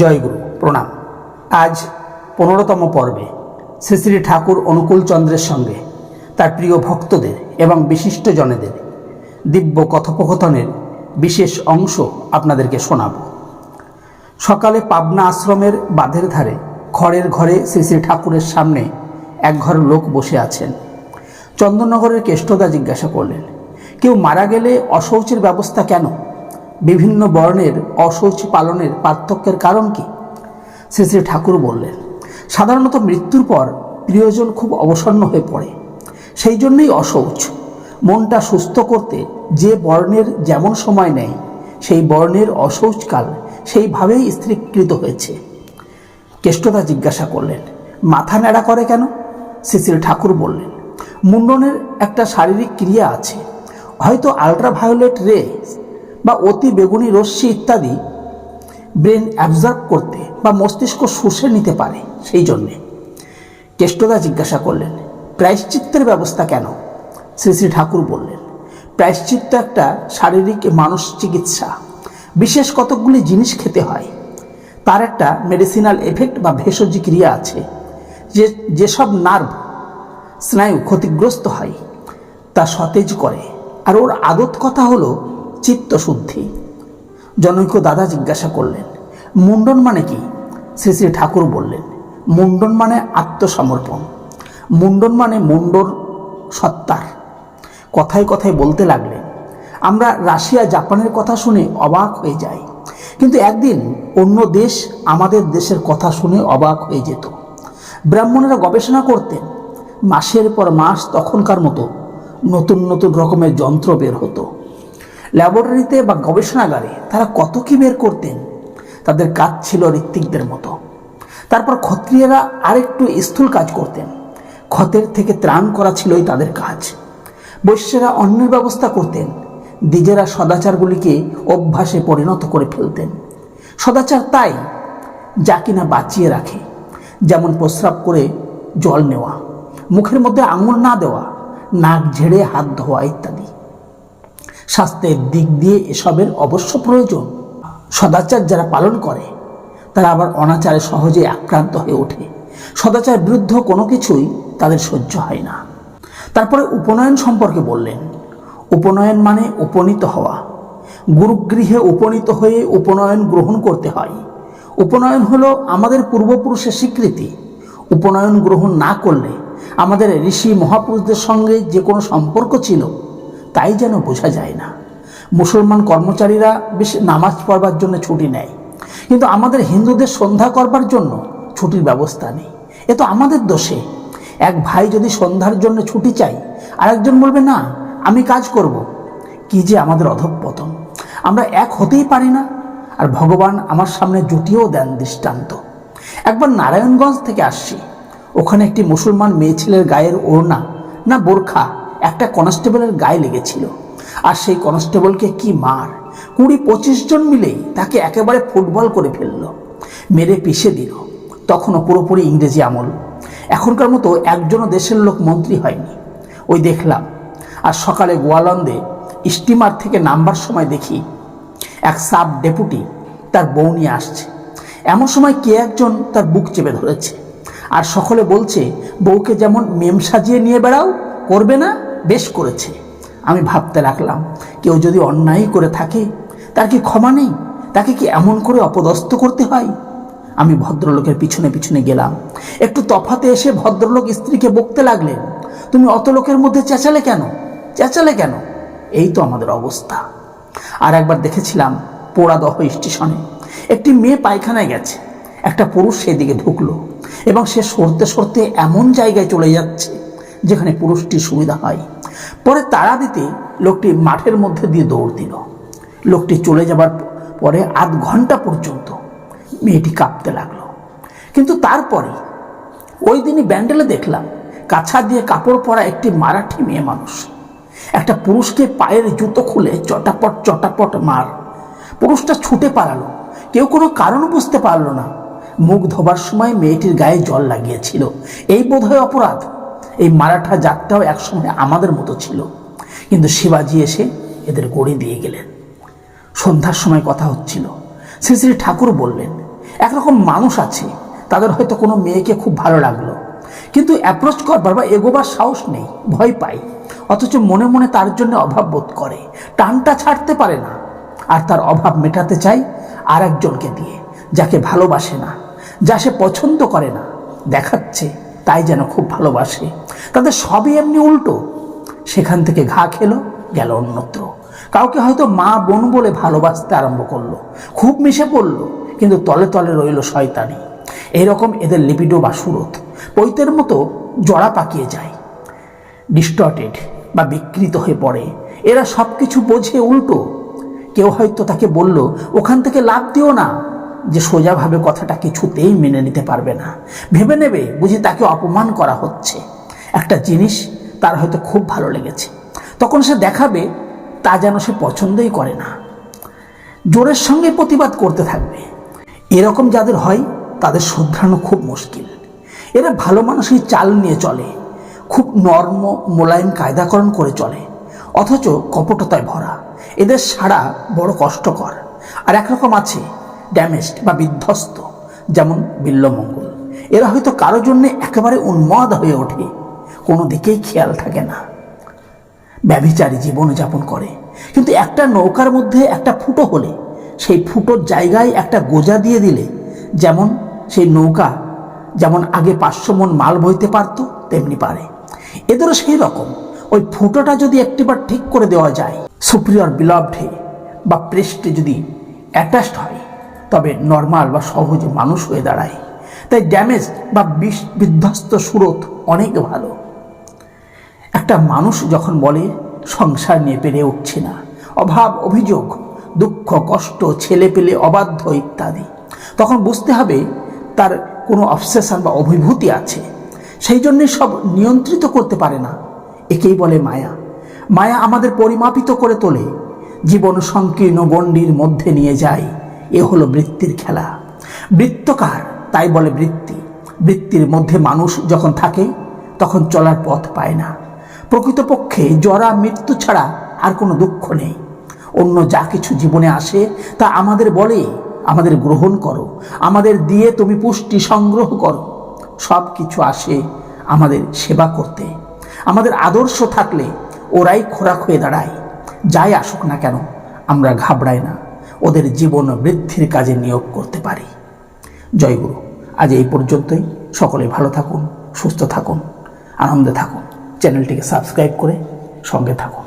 জয়গুরু, প্রণাম। আজ পনেরোতম পর্বে শ্রী শ্রী ঠাকুর অনুকূল চন্দ্রের সঙ্গে তার প্রিয় ভক্তদের এবং বিশিষ্ট জনেদের দিব্য কথোপকথনের বিশেষ অংশ আপনাদেরকে শোনাব। সকালে পাবনা আশ্রমের বাঁধের ধারে খড়ের ঘরে শ্রী শ্রী ঠাকুরের সামনে এক ঘর লোক বসে আছেন। চন্দননগরের কেষ্টদা জিজ্ঞাসা করলেন, কেউ মারা গেলে অশৌচের ব্যবস্থা কেন? বিভিন্ন বর্ণের অশৌচ পালনের পার্থক্যের কারণ কি? শ্রী শ্রী ঠাকুর বললেন, সাধারণত মৃত্যুর পর প্রিয়জন খুব অবসন্ন হয়ে পড়ে। সেই জন্যই অশৌচ। মনটা সুস্থ করতে যে বর্ণের যেমন সময় নেয়, সেই বর্ণের অশৌচকাল সেইভাবেই স্ত্রীকৃত হয়েছে। কেষ্টদা জিজ্ঞাসা করলেন, মাথা ন্যাড়া করে কেন? শ্রী ঠাকুর বললেন, মুন্ডনের একটা শারীরিক ক্রিয়া আছে। হয়তো আলট্রাভায়োলেট রে বা অতি বেগুনি রশ্মি ইত্যাদি ব্রেন অ্যাবজর্ব করতে বা মস্তিষ্ক শুষে নিতে পারে সেই জন্যে। কেষ্টদা জিজ্ঞাসা করলেন, প্রায়শ্চিত্তের ব্যবস্থা কেন? শ্রী শ্রী ঠাকুর বললেন, প্রায়শ্চিত্ত একটা শারীরিক মানুষ চিকিৎসা। বিশেষ কতকগুলি জিনিস খেতে হয়। তার একটা মেডিসিনাল এফেক্ট বা ভেষজ ক্রিয়া আছে। যে, যেসব নার্ভ স্নায়ু ক্ষতিগ্রস্ত হয়, তা সতেজ করে। আর ওর আদত কথা হলো চিত্তশুদ্ধি। জনৈক দাদা জিজ্ঞাসা করলেন, মুন্ডন মানে কি? শ্রী শ্রী ঠাকুর বললেন, মুন্ডন মানে আত্মসমর্পণ। মুন্ডন মানে মুন্ডর সত্তার। কথায় কথায় বলতে লাগলেন আমরা রাশিয়া, জাপানের কথা শুনে অবাক হয়ে যাই। কিন্তু একদিন অন্য দেশ আমাদের দেশের কথা শুনে অবাক হয়ে যেত। ব্রাহ্মণেরা গবেষণা করতেন, মাসের পর মাস তখনকার মতো নতুন নতুন রকমের যন্ত্র বের হতো। ল্যাবরেটরিতে বা গবেষণাগারে তারা কত কি বের করতেন? তাদের কাজ ছিল ঋত্বিকদের মতো। তারপর ক্ষত্রিয়েরা আরেকটু স্থূল কাজ করতেন। ক্ষতের থেকে ত্রাণ করা ছিলই তাদের কাজ। বৈশ্যেরা অন্যের ব্যবস্থা করতেন। দ্বিজেরা সদাচারগুলিকে অভ্যাসে পরিণত করে ফেলতেন। সদাচার তাই, যা কিনা বাঁচিয়ে রাখে। যেমন প্রস্রাব করে জল নেওয়া, মুখের মধ্যে আঙুল না দেওয়া, নাক ঝেড়ে হাত ধোয়া ইত্যাদি। স্বাস্থ্যের দিক দিয়ে এসবের অবশ্য প্রয়োজন। সদাচার যারা পালন করে, তারা আবার অনাচারে সহজে আক্রান্ত হয়ে ওঠে। সদাচার বিরুদ্ধ কোনো কিছুই তাদের সহ্য হয় না। তারপরে উপনয়ন সম্পর্কে বললেন। উপনয়ন মানে উপনীত হওয়া। গুরুগৃহে উপনীত হয়ে উপনয়ন গ্রহণ করতে হয়। উপনয়ন হলো আমাদের পূর্বপুরুষের স্বীকৃতি। উপনয়ন গ্রহণ না করলে আমাদের ঋষি মহাপুরুষদের সঙ্গে যে কোনো সম্পর্ক ছিল তাই যেন বোঝা যায় না। মুসলমান কর্মচারীরা বেশ নামাজ পড়বার জন্য ছুটি নেয়। কিন্তু আমাদের হিন্দুদের সন্ধ্যা করবার জন্য ছুটির ব্যবস্থা নেই। এ তো আমাদের দোষে। এক ভাই যদি সন্ধ্যার জন্য ছুটি চাই আরেকজন বলবে, না, আমি কাজ করব। কি যে আমাদের অধঃপতন। আমরা এক হতেই পারি না। আর ভগবান আমার সামনে জুটিয়েও দেন দৃষ্টান্ত। একবার নারায়ণগঞ্জ থেকে আসছি। ওখানে একটি মুসলমান মেয়ে ছেলের গায়ের ওড়না না বোরখা একটা কনস্টেবলের গায়ে লেগেছিল। আর সেই কনস্টেবলকে কি মার? কুড়ি পঁচিশ জন মিলেই তাকে একেবারে ফুটবল করে ফেলল। মেরে পিষে দিল। তখনও পুরোপুরি ইংরেজি আমল। এখনকার মতো একজনও দেশের লোক মন্ত্রী হয়নি। ওই দেখলাম। আর সকালে গোয়ালন্দে স্টিমার থেকে নামবার সময় দেখি এক সাব ডেপুটি তার বউ নিয়ে আসছে। এমন সময় কে একজন তার বুক চেপে ধরেছে। আর সকলে বলছে, বউকে যেমন মেম সাজিয়ে নিয়ে বেড়াও, করবে না? বেশ করেছে। আমি ভাবতে লাগলাম, কেউ যদি অন্যায় করে থাকে, তার কি ক্ষমা নেই? তাকে কি এমন করে অপদস্থ করতে হয়? আমি ভদ্রলোকের পিছনে পিছনে গেলাম। একটু তফাতে এসে ভদ্রলোক স্ত্রীকে বকতে লাগলেন। তুমি অত লোকের মধ্যে চেঁচালে কেন? চেঁচালে কেন? এই তো আমাদের অবস্থা। আর একবার দেখেছিলাম পোড়াদহ স্টেশনে একটি মেয়ে পায়খানায় গেছে। একটা পুরুষ সেদিকে ঢুকলো এবং সে সরতে সরতে এমন জায়গায় চলে যাচ্ছে যেখানে পুরুষটির সুবিধা হয়। পরে তাড়া দিতে লোকটি মাঠের মধ্যে দিয়ে দৌড় দিল। লোকটি চলে যাবার পরে আধ ঘণ্টা পর্যন্ত মেয়েটি কাঁপতে লাগল। কিন্তু তারপরে ওই দিনই ব্যান্ডেলে দেখলাম, কাছা দিয়ে কাপড় পরা একটি মারাঠি মেয়ে মানুষ। একটা পুরুষকে পায়ের জুতো খুলে চটাপট চটাপট মার। পুরুষটা ছুটে পালালো। কেউ কোনো কারণ বুঝতে পারল না। মুখ ধোবার সময় মেয়েটির গায়ে জল লাগিয়েছিল। এই বোধহয় অপরাধ। এই মারাঠা জাতটাও একসময় আমাদের মতো ছিল। কিন্তু শিবাজি এসে এদের গড়ি দিয়ে গেলেন। সন্ধ্যার সময় কথা হচ্ছিল। শ্রী শ্রী ঠাকুর বললেন, একরকম মানুষ আছে, তাদের হয়তো কোনো মেয়েকে খুব ভালো লাগল। কিন্তু অ্যাপ্রোচ করবার বা এগোবার সাহস নেই, ভয় পায় অথচ মনে মনে তার জন্য অভাব বোধ করে। টানটা ছাড়তে পারে না। আর তার অভাব মেটাতে চাই আর একজনকে দিয়ে, যাকে ভালোবাসে না, যা সে পছন্দ করে না। দেখাচ্ছে তাই যেন খুব ভালোবাসে। তাদের সবই এমনি উল্টো। সেখান থেকে ঘা খেলো, গেল অন্যত্র। কাউকে হয়তো মা, বোন বলে ভালোবাসতে আরম্ভ করল। খুব মিশে পড়ল, কিন্তু তলে তলে রইল শয়তানি। এইরকম এদের লিপিডো বা সুরত। পৈতের মতো জড়া পাকিয়ে যায়। ডিস্টর্টেড বা বিকৃত হয়ে পড়ে। এরা সব কিছু বোঝে উল্টো। কেউ হয়তো তাকে বলল, ওখান থেকে লাভ দিও না। যে সোজাভাবে কথাটা কিছুতেই মেনে নিতে পারবে না। ভেবে নেবে বুঝি তাকে অপমান করা হচ্ছে। একটা জিনিস তার হয়তো খুব ভালো লেগেছে। তখন সে দেখাবে তা যেন সে পছন্দই করে না। জোরের সঙ্গে প্রতিবাদ করতে থাকবে। এরকম যাদের হয়, তাদের শুধরানো খুব মুশকিল। এরা ভালো মানুষই চাল নিয়ে চলে, খুব নর্ম মোলায়েম কায়দাকরণ করে চলে, অথচ কপটতায় ভরা। এদের সারা বড় কষ্টকর। আর একরকম আছে ড্যামেজড বা বিধ্বস্ত, যেমন বিল্লমঙ্গল। এরা হয়তো কারও জন্যে একেবারে উন্মাদ হয়ে ওঠে, কোনো দিকেই খেয়াল থাকে না। ব্যভিচারী জীবনযাপন করে, কিন্তু একটা নৌকার মধ্যে একটা ফুটো হলে, সেই ফুটোর জায়গায় একটা গোজা দিয়ে দিলে, যেমন সেই নৌকা, যেমন আগে পাঁচশো মন মাল বইতে পারত, তেমনি পারে। এদেরও সেই রকম, ওই ফুটোটা যদি একটিবার ঠিক করে দেওয়া যায়, সুপ্রিয়র বিলাভডে বা প্রেস্টে যদি অ্যাটাচড হয় তবে নর্মাল বা সহজ মানুষ হয়ে দাঁড়ায়। তাই ড্যামেজ বা বিষ, বিধ্বস্ত সুরত অনেক ভালো। একটা মানুষ যখন বলে, সংসার নিয়ে পেরে উঠছে না, অভাব, অভিযোগ, দুঃখ, কষ্ট, ছেলে পেলে অবাধ্য, ইত্যাদি, তখন বুঝতে হবে তার কোনো অবসেশন বা অভিভূতি আছে। সেই জন্যে সব নিয়ন্ত্রিত করতে পারে না। একেই বলে মায়া। মায়া আমাদের পরিমাপিত করে তোলে। জীবন সংকীর্ণ গণ্ডির মধ্যে নিয়ে যায়। এ হলো বৃত্তির খেলা। বৃত্তকার তাই বলে বৃত্তি। বৃত্তির মধ্যে মানুষ যখন থাকে, তখন চলার পথ পায় না। প্রকৃতপক্ষে জরা, মৃত্যু ছাড়া আর কোনো দুঃখ নেই। অন্য যা কিছু জীবনে আসে, তা আমাদের বলে, আমাদের গ্রহণ করো। আমাদের দিয়ে তুমি পুষ্টি সংগ্রহ করো। সব কিছু আসে আমাদের সেবা করতে। আমাদের আদর্শ থাকলে ওরাই খোরাক হয়ে দাঁড়ায়। যাই আসুক না কেন, আমরা ঘাবড়াই না। ওদের জীবন বৃদ্ধির কাজে নিয়োগ করতে পারি। জয়গুরু আজ এই পর্যন্তই। সকলে ভালো থাকুন, সুস্থ থাকুন, আনন্দে থাকুন। চ্যানেলটিকে সাবস্ক্রাইব করে সঙ্গে থাকুন।